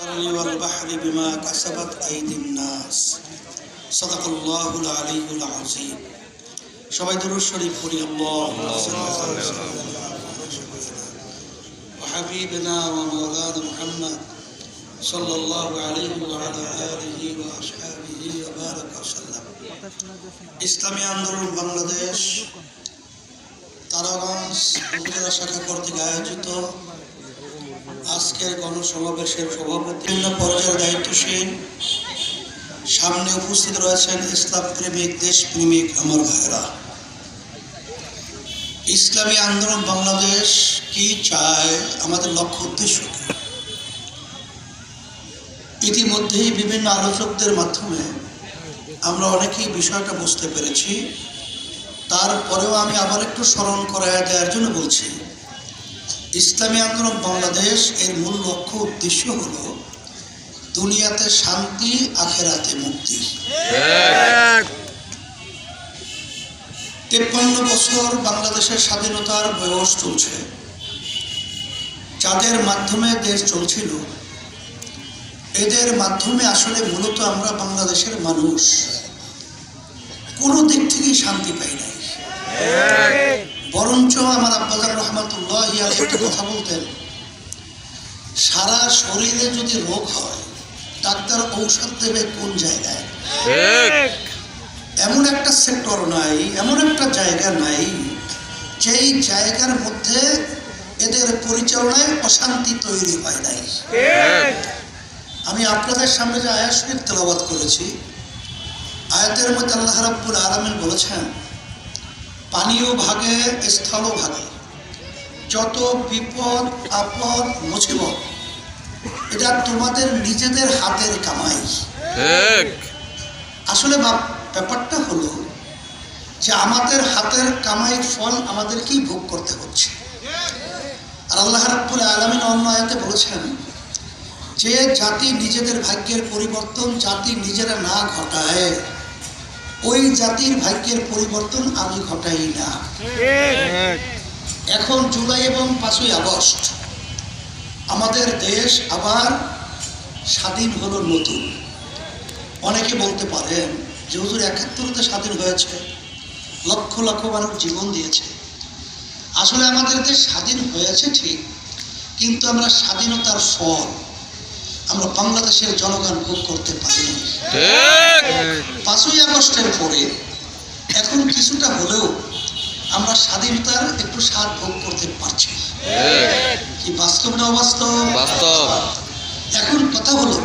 البر والبحر بما كسبت أيدي الناس صدق الله العلي العظيم সবাই দরুদ শরীফ পড়ি আল্লাহুম্মা সাল্লি আলা وحبيبنا ومولانا محمد صلى الله عليه وعلى آله وأصحابه وبارك وسلم ইসলামী আন্দোলন বাংলাদেশ তারাগঞ্জ উপজেলা শাখা কর্তৃক আয়োজিত আজকের গণসমাবেশের সভাপতি বিভিন্ন পর্যায়ের দায়িত্বশীল। সামনে উপস্থিত রয়েছেন ইসলাম প্রেমিক, দেশপ্রেমিক আমার ভাইরা ইসলামী আন্দোলন বাংলাদেশ কি চায়, আমাদের লক্ষ্য উদ্দেশ্য ইতিমধ্যেই বিভিন্ন আলোচকদের মাধ্যমে আমরা অনেকেই বিষয়টা বুঝতে পেরেছি। তারপরেও আমি আবার একটু স্মরণ করায় দেওয়ার জন্য বলছি। ইসলামী আন্দোলন বাংলাদেশ এর মূল লক্ষ্য উদ্দেশ্য হলো দুনিয়াতে শান্তি আখেরাতে মুক্তি। তেপ্পান্ন বছর বাংলাদেশের স্বাধীনতার বয়স চলছে। যাদের মাধ্যমে দেশ চলছিল এদের মাধ্যমে আসলে মূলত আমরা বাংলাদেশের মানুষ। কোনো দিক থেকেই শান্তি পাই নাই। বরঞ্চ আমার আব্বাজান রহমাতুল্লাহ ইয়ার একটা কথা বলতেন। সারা শরীরে যদি রোগ হয় ডাক্তার ঔষধ দেবে কোন জায়গায়? এমন একটা সেক্টর নাই এমন একটা জায়গা নাই যেই জায়গার মধ্যে এদের পরিচালনায় অশান্তি তৈরি হয় নাই। আমি আপনাদের সামনে যে আয়াত শরীফ তেলাবাদ করেছি আয়াতের মধ্যে আল্লাহ রাব্বুল আলামিন বলেছেন পানীয় ভাগে স্থলও ভাগে। যত বিপদ আপদ মুসিবত এটা তোমাদের নিজেদের হাতের কামাই। আসলে ব্যাপারটা হলো যে আমাদের হাতের কামাইয়ের ফল আমাদেরকেই ভোগ করতে হচ্ছে। আর আল্লাহ রাব্বুল আলমিন অন্য আয়াতে বলেছেন যে জাতি নিজেদের ভাগ্যের পরিবর্তন জাতি নিজেরা না ঘটায়। ওই জাতির ভাগ্যের পরিবর্তন আমি ঘটাই না। এখন জুলাই এবং পাঁচই আগস্ট, আমাদের দেশ আবার স্বাধীন হলো নতুন। অনেকে বলতে পারেন যে হুজুর একাত্তরতে স্বাধীন হয়েছে, লক্ষ লক্ষ মানুষ জীবন দিয়েছে। আসলে আমাদের দেশ স্বাধীন হয়েছে ঠিক, কিন্তু আমরা স্বাধীনতার ফল আমরা বাংলাদেশের জনগণ ভোগ করতে পারি পাঁচই আগস্টের পরে এখন কিছুটা হলেও আমরা স্বাধীনতার একটু স্বাদ ভোগ করতে পারছি কি বাস্তব না অবাস্তব? বাস্তব। এখন কথা হলো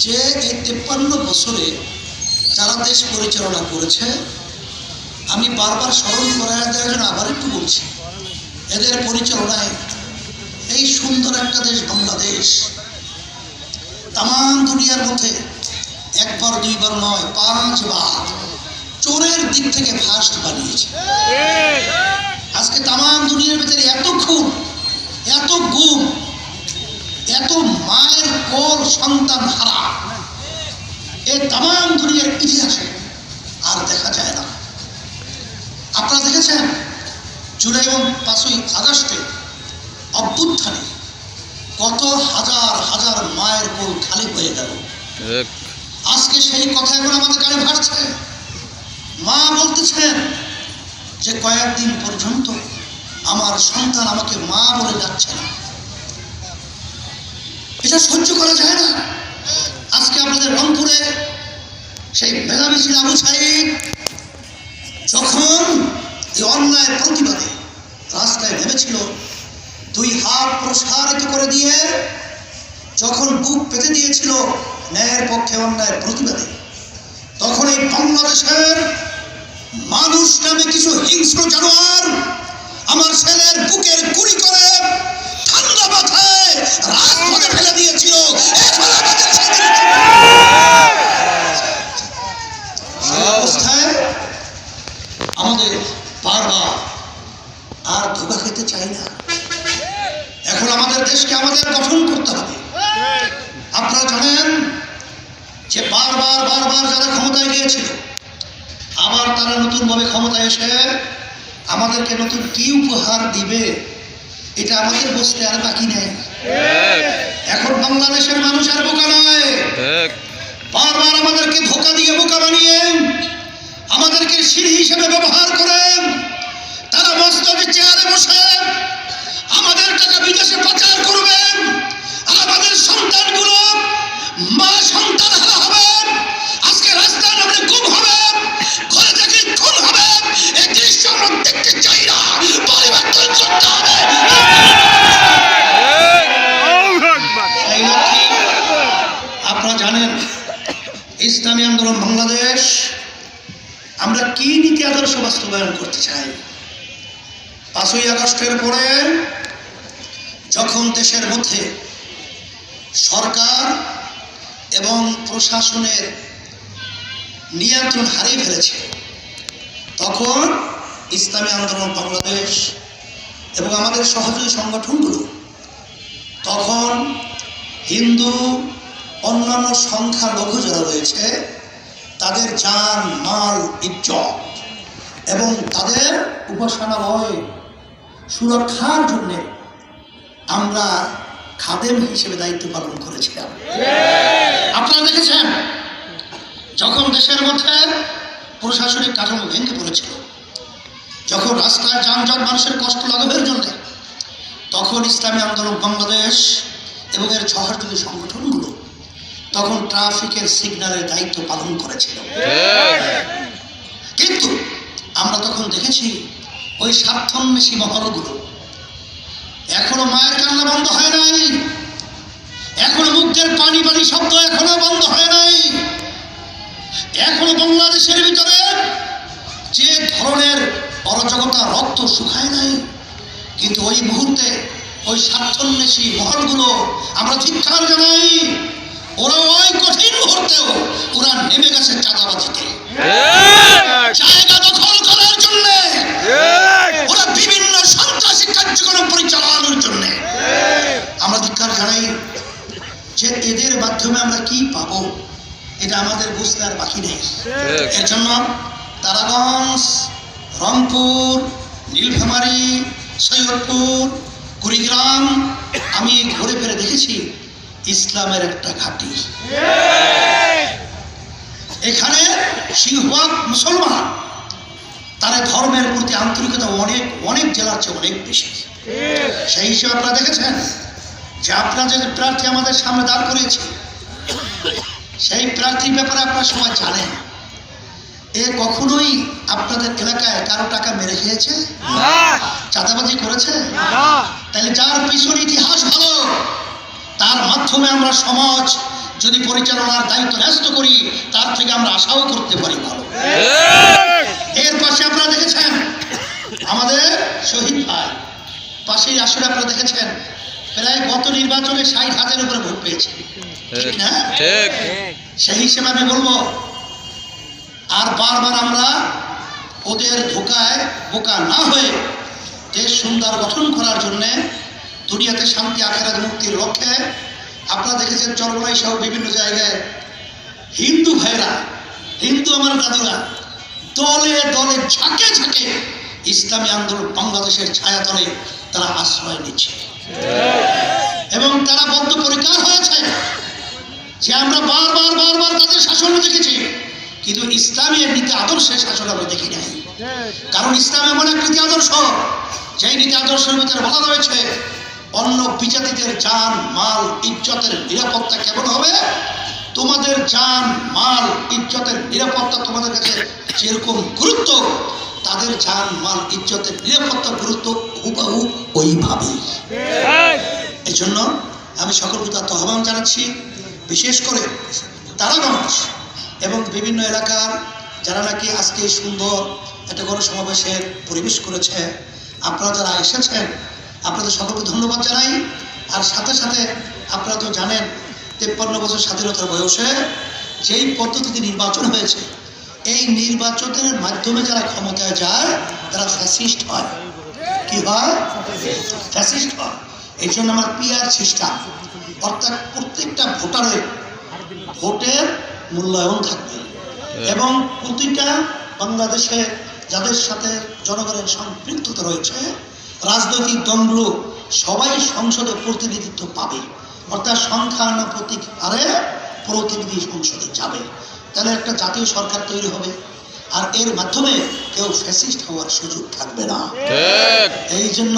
যে এই তেপ্পান্ন বছরে যারা দেশ পরিচালনা করেছে আমি বারবার স্মরণ দেওয়ার জন্য আবার একটু বলছি এদের পরিচালনায় এই সুন্দর একটা দেশ বাংলাদেশ তাম দুনিয়ার মধ্যে একবার, দুইবার নয়, পাঁচবার চোরের দিক থেকে ফার্স্ট বানিয়েছে। আজকে তাম দুনিয়ার ভিতরে এত খুন, এত গুম, এত মায়ের কোল সন্তান হারা। এ তাম দুনিয়ার ইতিহাসে আর দেখা যায় না। আপনারা দেখেছেন জুলাই এবং পাঁচই আগস্টে অভ্যুত্থানে কত হাজার হাজার মায়ের কোল খালি হয়ে গেল। আজকে সেই কথা এখন আমাদের কানে ভাসছে। মা বলতেছেন যে কয়েকদিন পর্যন্ত আমার সন্তান আমাকে মা বলে যাচ্ছে না। এটা সহ্য করা যায় না। আজকে আপনাদের রংপুরে সেই মেধাবী ছিল আবু সাইদ যখন এই অন্যায়ের প্রতিবাদে রাস্তায় নেমেছিল দুই হাত প্রসারিত করে দিয়ে যখন বুক পেতে দিয়েছিল ন্যায়ের পক্ষে অন্যায়ের প্রতিবাদে, তখন এই বাংলাদেশের মানুষ নামে কিছু হিংস্র জানোয়ার আমার ছেলের বুকের গুলি করে ঠান্ডা মাথায় রাজপথে ফেলে দিয়েছিল এখন আমাদের স্বাধীন সেই অবস্থায় আমাদের বারবার আর ধোকা খেতে চাই না এখন আমাদের দেশকে আমাদের গঠন করতে হবে আপনারা জানেন যে বারবার বারবার যারা ক্ষমতায় গিয়েছিল আবার তারা নতুনভাবে ক্ষমতায় এসে আমাদেরকে নতুন কি উপহার দিবে এটা আমাদের বুঝতে আর বাকি নেই। এখন বাংলাদেশের মানুষ আর বোকা নয়। বারবার আমাদেরকে ধোকা দিয়ে বোকা বানিয়ে আমাদেরকে সিঁড়ি হিসেবে ব্যবহার করে তারা মস্তকে চেয়ারে বসে আমাদের টাকা বিদেশে বাস্তবায়ন করতে চাই। পাঁচই আগস্টের পরে যখন দেশের মধ্যে সরকার এবং প্রশাসনের নিয়ন্ত্রণ হারিয়ে ফেলেছে, তখন ইসলামী আন্দোলন বাংলাদেশ এবং আমাদের সহযোগী সংগঠনগুলো তখন হিন্দু, অন্যান্য সংখ্যালঘু যারা রয়েছে, তাদের যান মাল, ইজ্জত এবং তাদের উপাসনালয় সুরক্ষার জন্যে আমরা খাদেম হিসেবে দায়িত্ব পালন করেছিলাম। আপনারা দেখেছেন? যখন দেশের মধ্যে প্রশাসনিক কাঠামো ভেঙে পড়েছিল যখন রাস্তায় যানজট মানুষের কষ্ট লাঘবের জন্য তখন ইসলামী আন্দোলন বাংলাদেশ এবং এর সহযোগী সংগঠনগুলো তখন ট্রাফিকের সিগন্যালের দায়িত্ব পালন করেছিল। কিন্তু আমরা তখন দেখেছি ওই স্বার্থন্বেষী মহলগুলো। এখনও মায়ের কান্না বন্ধ হয় নাই। এখনও মুখের পানি পানি শব্দ এখনও বন্ধ হয় নাই। এখনও বাংলাদেশের ভিতরে যে ধরনের অরাজকতা, রক্ত শুকায় নাই। কিন্তু ওই মুহূর্তে ওই স্বার্থন্বেষী মহলগুলো আমরা ধিক্ষার জানাই ওরা ওই কঠিন মুহূর্তেও ওরা নেমে গেছে চাঁদাবাজিতে। যে এদের মাধ্যমে আমরা কি পাবো? এটা আমাদের বুঝতে আর বাকি নেই। এর জন্য তারাগঞ্জ রংপুর নীলফামারী সৈয়দপুর কুড়িগ্রাম আমি ঘুরে ফিরে দেখেছি ইসলামের একটা ঘাঁটি। এখানে সিংহবাগ মুসলমান। তারা ধর্মের প্রতি আন্তরিকতা অনেক অনেক জেলার চেয়ে অনেক বেশি। সেই হিসেবে আপনারা দেখেছেন যে আপনারা যে প্রার্থী আমাদের সামনে দাঁড় করিয়েছে সেই প্রার্থীর ব্যাপারে আপনারা সবাই জানেন। এ কখনোই আপনাদের এলাকায় কারও টাকা মেরে খেয়েছে? চাঁদাবাজি করেছে? তাহলে যার পিছনে ইতিহাস ভালো তার মাধ্যমে আমরা সমাজ যদি পরিচালনার দায়িত্ব ন্যস্ত করি তার থেকে আমরা আশাও করতে পারি ভালো। এর পাশে আপনারা দেখেছেন আমাদের শহীদ ভাই পাশেই আসলে আপনারা দেখেছেন প্রায় গত নির্বাচনে ষাট হাজারের উপরে ভোট পেয়েছে। ঠিক। না? সেই হিসেবে আমি বলব আর বারবার আমরা ওদের ধোকায় বোকা না হয়ে দেশ সুন্দর গঠন করার জন্যে দুনিয়াতে শান্তি আখেরাত মুক্তির লক্ষ্যে আপনারা দেখেছেন চরমলাই সহ বিভিন্ন জায়গায় হিন্দু ভাইরা হিন্দু আমার দাদুরা দলে দলে ঝাঁকে ঝাঁকে ইসলামী আন্দোলন বাংলাদেশের ছায়াতলে তারা আশ্রয় নিচ্ছে। এবং তারা বদ্ধপরিকার হয়েছে। যে আমরা বারবার বারবার তাদের শাসন দেখেছি, কিন্তু ইসলামের নীতি আদর্শের শাসন আমরা দেখি নাই। কারণ ইসলাম এমন এক নীতি আদর্শ, যেই নীতি আদর্শের ভিতরে বলা রয়েছে অন্য বিজাতিদের যান মাল, ইজ্জতের নিরাপত্তা কেমন হবে? তোমাদের যান মাল, ইজ্জতের নিরাপত্তা তোমাদের কাছে যেরকম গুরুত্ব তাদের যান মাল ইজ্জতের নিরাপত্তা, গুরুত্ব হুবাহু ওইভাবেই। এই জন্য আমি সকল প্রতি আহ্বান জানাচ্ছি, বিশেষ করে তারাগঞ্জ এবং বিভিন্ন এলাকার যারা নাকি আজকে সুন্দর একটা গণসমাবেশের পরিবেশ করেছে, আপনারা যারা এসেছেন, আপনাদের সকলকে ধন্যবাদ জানাই। আর সাথে সাথে আপনারা তো জানেন, তেপ্পান্ন বছর স্বাধীনতার বয়সে যেই পদ্ধতিতে নির্বাচন হয়েছে এই নির্বাচনের মাধ্যমে যারা ক্ষমতায় যায়, তারা ফ্যাসিস্ট হয়। কি হয়? ফ্যাসিস্ট হয়। এই জন্য আমার পিয়ার সিস্টেম অর্থাৎ প্রত্যেকটা ভোটারের ভোটের মূল্যায়ন থাকবে। এবং প্রতিটা বাংলাদেশে যাদের সাথে জনগণের সম্পৃক্ততা রয়েছে, রাজনৈতিক দলগুলো সবাই সংসদে প্রতিনিধিত্ব পাবে। অর্থাৎ সংখ্যানুপাতিক হারে প্রতিনিধি সংসদে যাবে। তাহলে একটা জাতীয় সরকার তৈরি হবে। আর এর মাধ্যমে কেউ ফ্যাসিস্ট হওয়ার সুযোগ থাকবে না। এই জন্য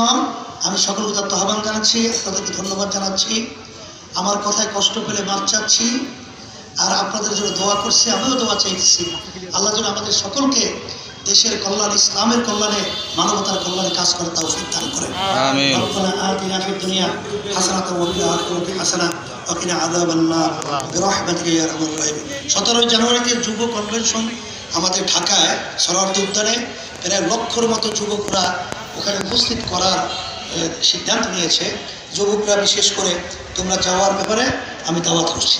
আমি সকলকে তত্ত্ব আহ্বান জানাচ্ছি আপনাদেরকে ধন্যবাদ জানাচ্ছি। আমার কথায় কষ্ট পেলে মাপ চাচ্ছি। আর আপনাদের জন্য দোয়া করছি আমিও দোয়া চাইছি আল্লাহ যেন আমাদের সকলকে দেশের কল্যাণ ইসলামের কল্যাণে মানবতার কল্যাণে কাজ করে তাও দান করে সতেরোই জানুয়ারিতে যুব কনভেনশন আমাদের ঢাকায় সরার্দি উদ্যানে প্রায় লক্ষর মতো যুবকরা ওখানে উপস্থিত করার সিদ্ধান্ত নিয়েছে। যুবকরা বিশেষ করে তোমরা যাওয়ার ব্যাপারে আমি দাওয়াত করছি।